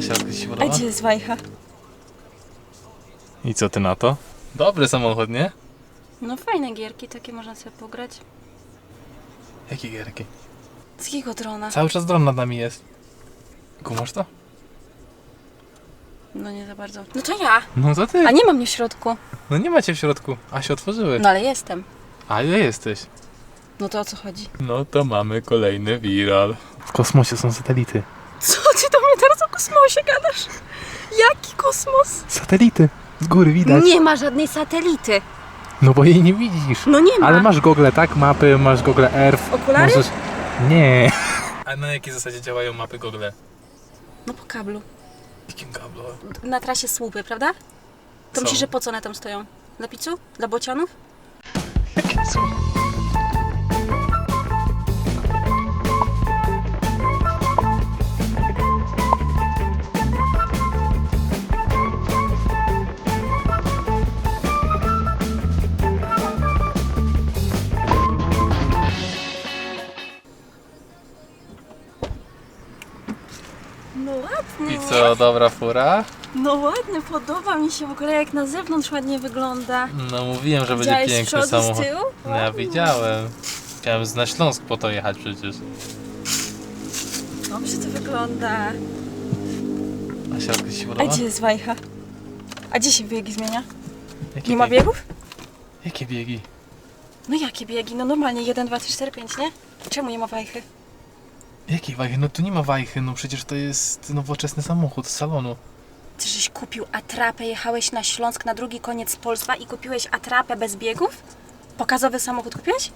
Siatkę ci A podoba? gdzie jest wajcha? I co ty na to? Dobry samochód, nie? No fajne gierki, takie można sobie pograć. Jakie gierki? Z jakiego drona? Cały czas dron nad nami jest. Kumasz to? No nie za bardzo. No to ja! No to ty. A nie mam mnie w środku. No nie macie w środku, a się otworzyły. No ale jestem. A ile jesteś? No to o co chodzi? No to mamy kolejny viral. W kosmosie są satelity. Co ty do mnie teraz kosmosie gadasz? Jaki kosmos? Satelity! Z góry widać. Nie ma żadnej satelity. No bo jej nie widzisz. No nie ma. Ale masz gogle, tak? Mapy, masz gogle Earth. Okulary? Możesz... Nie. A na jakiej zasadzie działają mapy gogle? No po kablu. Jakim kablu? Na trasie słupy, prawda? To Co? myślisz, że po co one tam stoją? Dla picu? Dla bocianów? No dobra fura? No ładny, podoba mi się w ogóle jak na zewnątrz ładnie wygląda. No mówiłem, że będzie Widziałeś piękny przodu, z samochód. tyłu? No ja widziałem. Chciałem na Śląsk po to jechać przecież. Dobrze to wygląda. A siatkę ci A podoba? gdzie jest wajcha? A gdzie się biegi zmienia? Jakie Nie ma biegi? biegów? Jakie biegi? No jakie biegi? No normalnie 1, 2, 3, 4, 5, nie? Czemu nie ma wajchy? Jakiej wajchy? No tu nie ma wajchy, no przecież to jest nowoczesny samochód z salonu. Ty żeś kupił atrapę, jechałeś na Śląsk na drugi koniec Polska i kupiłeś atrapę bez biegów? Pokazowy samochód kupiłeś?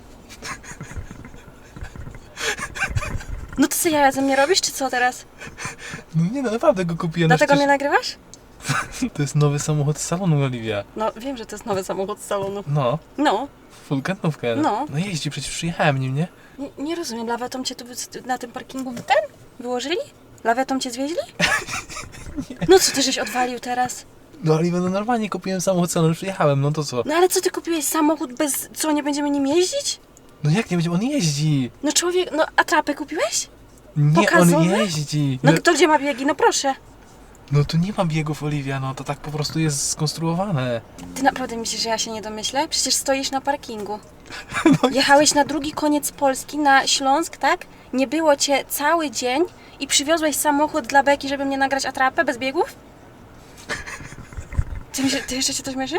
No to co ja ze mnie robisz, czy co teraz? No nie no, naprawdę go kupiłem. no Dlatego mnie przecież nagrywasz? To jest nowy samochód z salonu, Oliwia. No wiem, że to jest nowy samochód z salonu. No, No, full gętówkę. No. No jeździ, przecież przyjechałem nim, nie? nie, nie rozumiem, lawetą cię tu wy- na tym parkingu ten wyłożyli? Lawetą cię zwieźli? No co ty żeś odwalił teraz? No Oliwia, no normalnie kupiłem samochód z salonu, przyjechałem, no to co? No ale co ty kupiłeś samochód bez... co, nie będziemy nim jeździć? No jak nie będzie, on jeździ. No człowiek, no atrapę kupiłeś? Nie, on Pokazowy? jeździ. No No, to gdzie ma biegi? No proszę. No tu nie ma biegów, Oliwia, no to tak po prostu jest skonstruowane. Ty naprawdę myślisz, że ja się nie domyślę? Przecież stoisz na parkingu. No Jechałeś na drugi koniec Polski, na Śląsk, tak? Nie było cię cały dzień i przywiozłeś samochód dla Beki, żeby mnie nagrać atrapę bez biegów? Ty, się, ty jeszcze cię to śmieszy?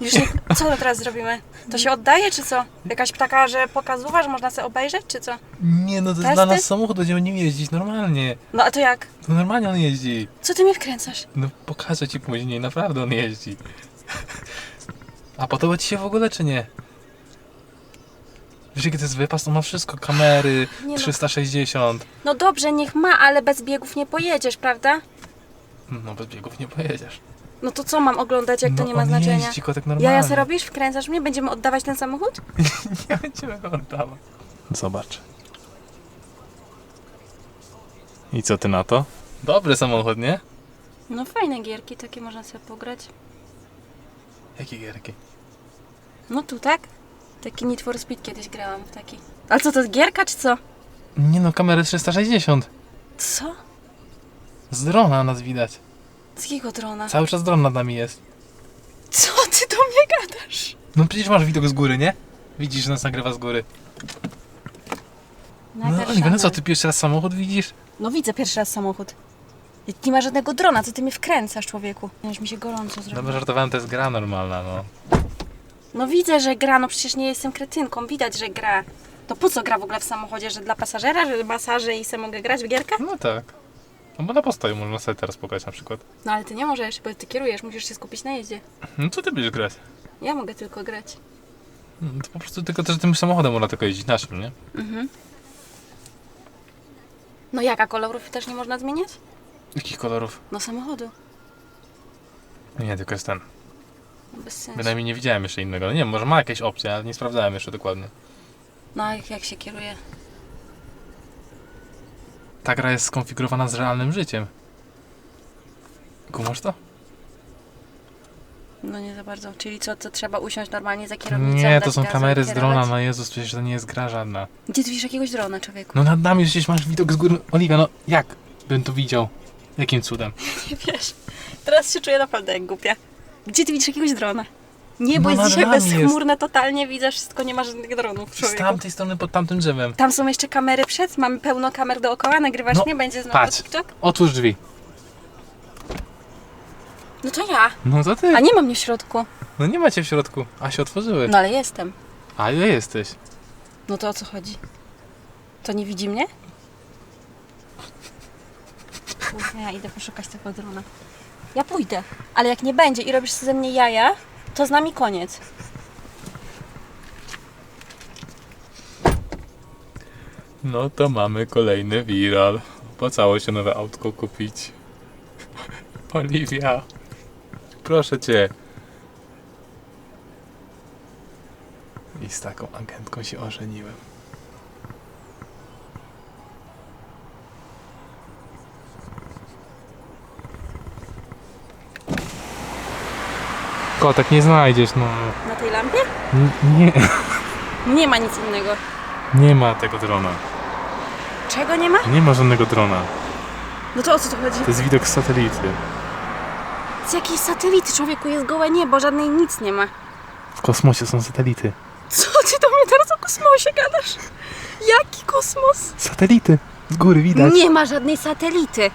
Już nie, co teraz zrobimy? To się oddaje, czy co? Jakaś taka, że pokazuwa, że można sobie obejrzeć, czy co? Nie, no to jest Testy? dla nas samochód, będziemy nim jeździć normalnie. No a to jak? No normalnie on jeździ. Co ty mnie wkręcasz? No pokażę ci później, naprawdę on jeździ. A podoba ci się w ogóle, czy nie? Wiesz jaki to jest wypas? On ma wszystko, kamery, Nie no. 360. No dobrze, niech ma, ale bez biegów nie pojedziesz, prawda? No bez biegów nie pojedziesz. No to co mam oglądać, jak to no, nie ma on znaczenia? jeździ kotek normalnie. Ja, ja se robisz? Wkręcasz mnie? Będziemy oddawać ten samochód? Nie będziemy go oddawać. Zobacz. I co ty na to? Dobry samochód, nie? No fajne gierki, takie można sobie pograć. Jakie gierki? No tu tak? Taki Need for Speed kiedyś grałam w taki. Ale co, to jest gierka czy co? Nie no, kamery 360. Co? Z drona nas widać. Z jakiego drona? Cały czas dron nad nami jest. Co ty do mnie gadasz? No przecież masz widok z góry, nie? Widzisz, że nas nagrywa z góry. No Oliwia, no co, ty pierwszy raz samochód widzisz? No widzę pierwszy raz samochód. Nie ma żadnego drona, co ty mnie wkręcasz, człowieku? Już mi się gorąco No zrobiło. bo żartowałem, to jest gra normalna, no. No widzę, że gra, no przecież nie jestem kretynką, widać, że gra. To po co gra w ogóle w samochodzie, że dla pasażera, że masaże i se mogę grać w gierkę? No tak. No bo na postoju można sobie teraz pograć na przykład. No ale ty nie możesz, bo ty kierujesz, musisz się skupić na jeździe. No co ty będziesz grać? Ja mogę tylko grać. No, to po prostu tylko też tym samochodem można tylko jeździć naszym, nie? Mhm. No jaka kolorów też nie można zmieniać? Jakich kolorów? No samochodu. Nie, tylko jest ten. No bez sensu. Bynajmniej nie widziałem jeszcze innego. No nie wiem, może ma jakieś opcje, ale nie sprawdzałem jeszcze dokładnie. No a jak, jak się kieruje? Ta gra jest skonfigurowana z realnym życiem. Kumasz to? No nie za bardzo. Czyli co, to trzeba usiąść normalnie za kierownicą? Nie, to dać są gazu kamery z kierować? drona, no Jezus, przecież to nie jest gra żadna. Gdzie ty widzisz jakiegoś drona, człowieku? No nad nami przecież masz widok z góry. Oliwia, no jak bym to widział? Jakim cudem? Nie wiesz. Teraz się czuję naprawdę jak głupia. Gdzie ty widzisz jakiegoś drona? Niebo No jest nad dzisiaj nami jest. bezchmurne totalnie, widzę wszystko, nie ma żadnych dronów. Z człowieku. tamtej strony pod tamtym drzewem. Tam są jeszcze kamery przed, mamy pełno kamer dookoła, nagrywasz No, mnie, będzie znowu patrz. TikTok? Otwórz drzwi. No to ja, No to ty. a nie mam mnie w środku. No nie macie w środku. A się otworzyły. No ale jestem. A ile jesteś? No to o co chodzi? To nie widzi mnie? Kurde, ja idę poszukać tego drona. Ja pójdę, ale jak nie będzie i robisz ze mnie jaja, to z nami koniec. No to mamy kolejny viral. Opłacało się nowe autko kupić. Oliwia. Proszę cię. I z taką agentką się ożeniłem. Kotek nie znajdziesz, no. Na tej lampie? N- nie, Nie ma nic innego. nie ma tego drona. Czego nie ma? Nie ma żadnego drona. No to o co tu chodzi? To jest widok z satelity. Z jakiej satelity? Człowieku jest gołe niebo, żadnej nic nie ma. W kosmosie są satelity. Co ty do mnie teraz o kosmosie gadasz? Jaki kosmos? Satelity. Z góry widać. Nie ma żadnej satelity.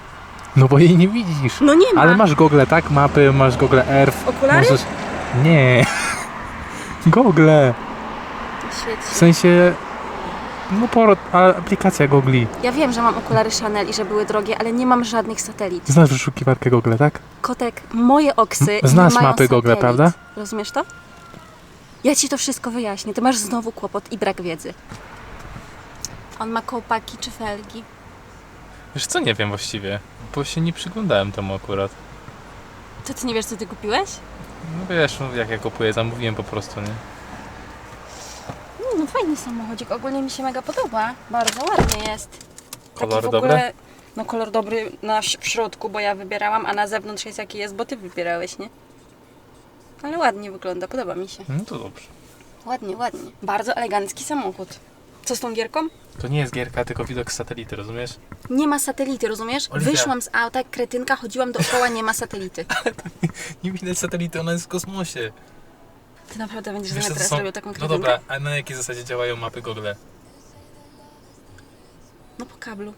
No bo jej nie widzisz. No nie ma. Ale masz gogle, tak? Mapy, masz gogle Earth. Okulary? Możesz... Nie. gogle. W sensie... No poro... a aplikacja gogli. Ja wiem, że mam okulary Chanel i że były drogie, ale nie mam żadnych satelit. Znasz wyszukiwarkę gogle, tak? Kotek, moje oksy. M- znasz nie mają mapy Google, satelit. prawda? Rozumiesz to? Ja ci to wszystko wyjaśnię. Ty masz znowu kłopot i brak wiedzy. On ma kołpaki czy felgi? Wiesz co, nie wiem właściwie. Bo się nie przyglądałem temu akurat. To ty nie wiesz, co ty kupiłeś? No wiesz, no, jak ja kupuję, zamówiłem po prostu, nie? No, no fajny samochodzik. Ogólnie mi się mega podoba. Bardzo ładnie jest. Kolor Taki w dobry? ogóle, No kolor dobry na, ś- w środku, bo ja wybierałam, a na zewnątrz jest jaki jest, bo ty wybierałeś, nie? Ale ładnie wygląda, podoba mi się. No to dobrze. Ładnie, ładnie. Bardzo elegancki samochód. Co z tą gierką? To nie jest gierka, tylko widok z satelity, rozumiesz? Nie ma satelity, rozumiesz? Oliwia. Wyszłam z auta, kretynka, chodziłam dookoła, nie ma satelity. Nie widać satelity, ona jest w kosmosie. Ty naprawdę będziesz ze co mnie teraz są... robił taką No kretynkę? dobra, a na jakiej zasadzie działają mapy Google? No po kablu.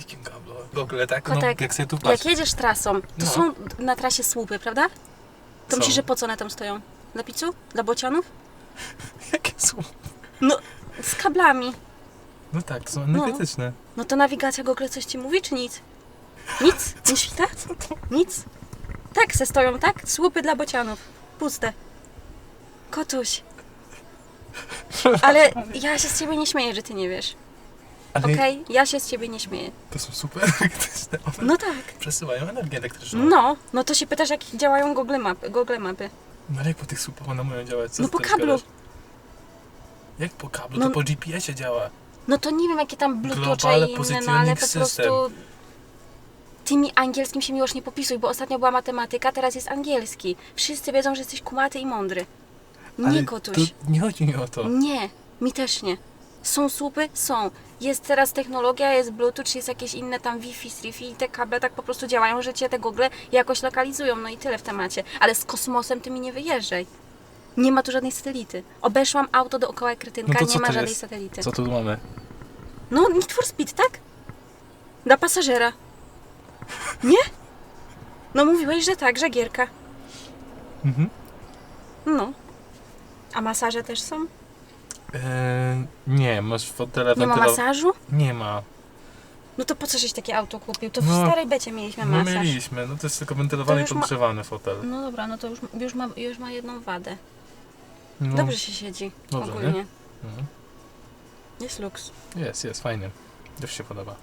Jakim kablu? Google, tak? No, Kotek, jak sobie tu Jak jedziesz trasą, to No. są na trasie słupy, prawda? To Są. myślisz, że po co one tam stoją? Dla picu? Dla bocianów? Jakie są? No, z kablami. No tak, są energetyczne. No to nawigacja Google coś ci mówi, czy nic? Nic? Nie świta? Nic? Tak, se stoją, tak? Słupy dla bocianów. Puste. Kotuś. Ale ja się z ciebie nie śmieję, że ty nie wiesz. Ale Okej? Ja się z ciebie nie śmieję. to są super energetyczne. One No tak. przesyłają energię elektryczną. No, no to się pytasz, jak działają Google Mapy. Google Mapy. No ale jak po tych słupach one mają działać? Co No ty po teraz kablu. gadasz? Jak po kablu? No- To po GPS-ie działa. No to nie wiem, jakie tam bluetooth i inne, no Positioning ale po System. prostu... Tymi angielskim się miłość nie popisuj, bo ostatnio była matematyka, teraz jest angielski. Wszyscy wiedzą, że jesteś kumaty i mądry. Nie, Ale kotuś. to nie chodzi mi o to. Nie, mi też nie. Są słupy? Są. Jest teraz technologia, jest Bluetooth, czy jest jakieś inne tam Wi-Fi, Wi-Fi i te kable tak po prostu działają, że cię te Google jakoś lokalizują, no i tyle w temacie. Ale z kosmosem ty mi nie wyjeżdżaj. Nie ma tu żadnej satelity. Obeszłam auto dookoła jak kretynka, No to nie co ma to żadnej jest? satelity. Co tu mamy? No, Need for Speed, tak? Dla pasażera. Nie? No mówiłeś, że tak, że gierka. Mhm. No. A masaże też są? Eee, nie, masz fotele Nie ma wentylo- masażu? Nie ma. No to po co żeś takie auto kupił? To w No, starej becie mieliśmy Nie masaż. mieliśmy, no to jest tylko wentylowany i już ma- fotel. No dobra, no to już, już, ma, już ma jedną wadę. No, Dobrze się siedzi Dobrze, ogólnie. nie? Mhm. Jest luks. Jest, jest, fajny. Już się podoba.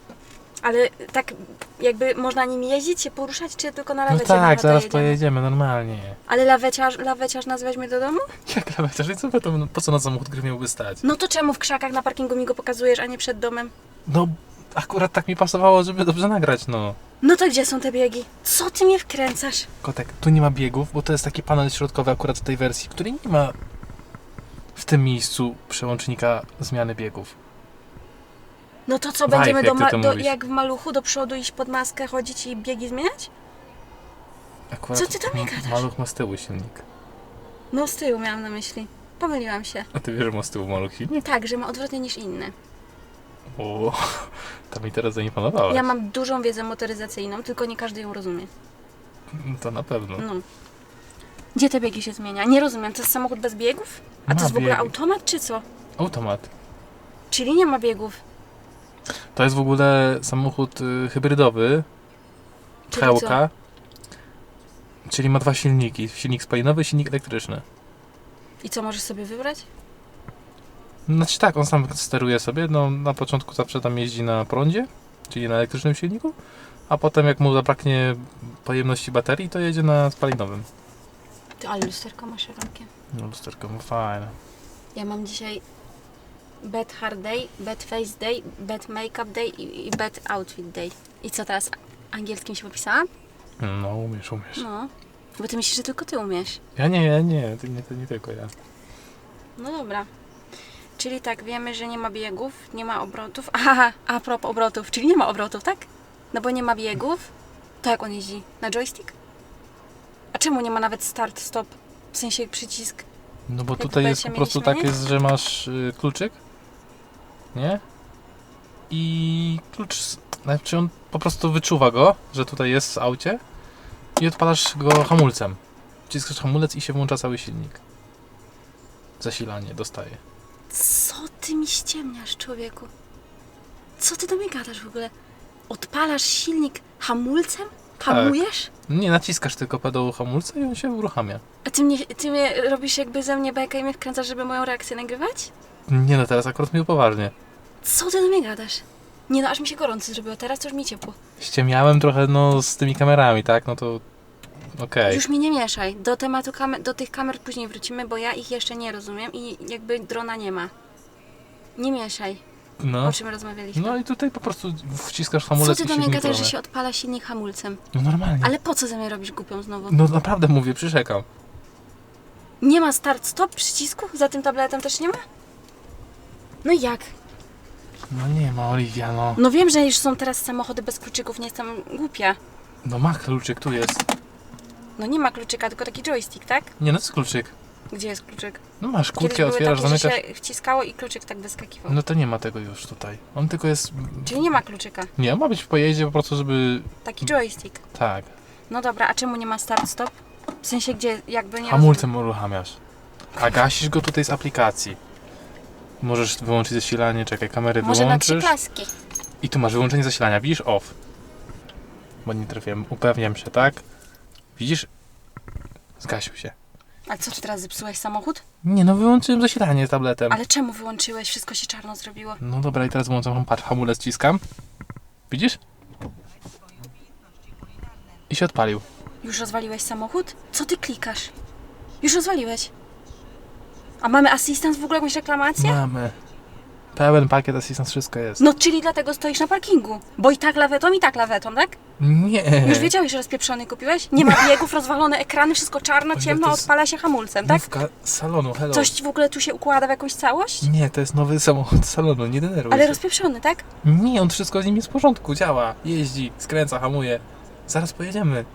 Ale tak jakby można nim jeździć, się poruszać, czy tylko na No lawecie? tak, zaraz jedziemy? pojedziemy, normalnie. Ale laweciarz, laweciarz nas weźmie do domu? Jak laweciarz? I co wy to, po co na samochód, który miałby stać? No to czemu w krzakach na parkingu mi go pokazujesz, a nie przed domem? No, akurat tak mi pasowało, żeby dobrze nagrać, no. No to gdzie są te biegi? Co ty mnie wkręcasz? Kotek, tu nie ma biegów, bo to jest taki panel środkowy akurat w tej wersji, który nie ma w tym miejscu przełącznika zmiany biegów. No to co, będziemy do, jak ty ma- to do, mówisz. jak w maluchu do przodu iść pod maskę, chodzić i biegi zmieniać? Akurat Co ty tam mi m- gadasz? Maluch ma z tyłu silnik. No z tyłu miałam na myśli. Pomyliłam się. A ty wiesz, że ma z tyłu maluch silnik? Tak, że ma odwrotnie niż inne. O, to mi teraz zaimponowałeś. Ja mam dużą wiedzę motoryzacyjną, tylko nie każdy ją rozumie. To na pewno. No. Gdzie te biegi się zmienia? Nie rozumiem, to jest samochód bez biegów? A Ma to jest w ogóle automat czy co? Automat. Czyli nie ma biegów. To jest w ogóle samochód y, hybrydowy. Czyli Hełka. Czyli ma dwa silniki. Silnik spalinowy i silnik elektryczny. I co możesz sobie wybrać? Znaczy tak, on sam steruje sobie. No, na początku zawsze tam jeździ na prądzie, czyli na elektrycznym silniku. A potem jak mu zabraknie pojemności baterii, to jedzie na spalinowym. Ty, ale lusterko masz szerokie. No lusterko, no fajne. Ja mam dzisiaj bad hard day, bad face day, bad makeup day i, i bad outfit day. I co teraz? Angielskim się popisałam? No umiesz, umiesz. No. Bo ty myślisz, że tylko ty umiesz. Ja nie, ja nie, to nie, to nie tylko ja. No dobra. Czyli tak, wiemy, że nie ma biegów, nie ma obrotów. Aha, a propos obrotów, czyli nie ma obrotów, tak? No bo nie ma biegów. To jak on jeździ? Na joystick? Czemu nie ma nawet start, stop? W sensie przycisk. No bo Jak tutaj jest po prostu mieliśmy, tak nie? jest, że masz y, kluczyk, nie? I klucz, s- znaczy on po prostu wyczuwa go, że tutaj jest w aucie i odpalasz go hamulcem. Wciskasz hamulec i się włącza cały silnik. Zasilanie dostaje. Co ty mi ściemniasz, człowieku? Co ty do mnie gadasz w ogóle? Odpalasz silnik hamulcem? Hamujesz? Nie, naciskasz tylko pedał hamulca i on się uruchamia. A ty mnie, ty mnie robisz jakby ze mnie bekę i mnie wkręcasz, żeby moją reakcję nagrywać? Nie no, teraz akurat mi poważnie. Co ty do mnie gadasz? Nie no, aż mi się gorąco zrobiło, teraz to już mi ciepło. Ściemniałem trochę no z tymi kamerami, tak? No to okej. Już mi nie mieszaj. Do tematu kamer, do tych kamer później wrócimy, bo ja ich jeszcze nie rozumiem i jakby drona nie ma. Nie mieszaj, No. o czym rozmawialiśmy. No i tutaj po prostu wciskasz Co hamulec ty i do mnie silnik gadasz, że się odpala silnik hamulcem? No normalnie. Ale po co ze mnie robisz głupią znowu? No naprawdę mówię, przyrzekam. Nie ma start-stop przycisku? Za tym tabletem też nie ma? No i jak? No nie ma, Oliwia, no. No wiem, że już są teraz samochody bez kluczyków, nie jestem głupia. No ma kluczyk, tu jest. No nie ma kluczyka, tylko taki joystick, tak? Nie, no jest kluczyk. Gdzie jest kluczyk? No masz Kiedyś były otwierasz, takie, zamykasz. że się wciskało i kluczyk tak wyskakiwał. No to nie ma tego już tutaj. On tylko jest... Czyli nie ma kluczyka. Nie, ma być w pojeździe po prostu, żeby... Taki joystick. Tak. No dobra, a czemu nie ma start-stop? W sensie, gdzie jakby nie Hamulcem uruchamiasz. A gasisz go tutaj z aplikacji. Możesz wyłączyć zasilanie, czekaj, kamery. Może na trzy wyłączysz. klaski. I tu masz wyłączenie zasilania, widzisz? Off. Bo nie trafiłem, upewniam się, tak? Widzisz? Zgasił się. A co, ty teraz zepsułeś samochód? Nie, no wyłączyłem zasilanie tabletem. Ale czemu wyłączyłeś? Wszystko się czarno zrobiło. No dobra, i teraz włączam, patrz, hamulec ciskam. Widzisz? I się odpalił. Już rozwaliłeś samochód? Co ty klikasz? Już rozwaliłeś. A mamy asystent w ogóle jakąś reklamację? Mamy. Pełen pakiet assistance, wszystko jest. No, czyli dlatego stoisz na parkingu. Bo i tak lawetą, i tak lawetą, tak? Nie. Już wiedziałeś, że rozpieprzony kupiłeś? Nie ma biegów, rozwalone ekrany, wszystko czarno, ciemno, to jest odpala się hamulcem, tak? Nówka z salonu, hello. Coś ci w ogóle tu się układa w jakąś całość? Nie, to jest nowy samochód salonu, nie denerwuj Ale się. rozpieprzony, tak? Nie, on wszystko z nim jest w porządku, działa, jeździ, skręca, hamuje. Zaraz pojedziemy.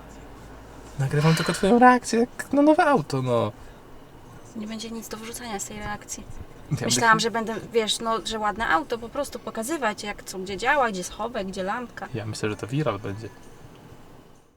Nagrywam tylko twoją reakcję jak na nowe auto, no. Nie będzie nic do wrzucania z tej reakcji. Myślałam, że będę, wiesz, no, że ładne auto po prostu pokazywać, jak co, gdzie działa, gdzie schowek, gdzie lampka. Ja myślę, że to viral będzie.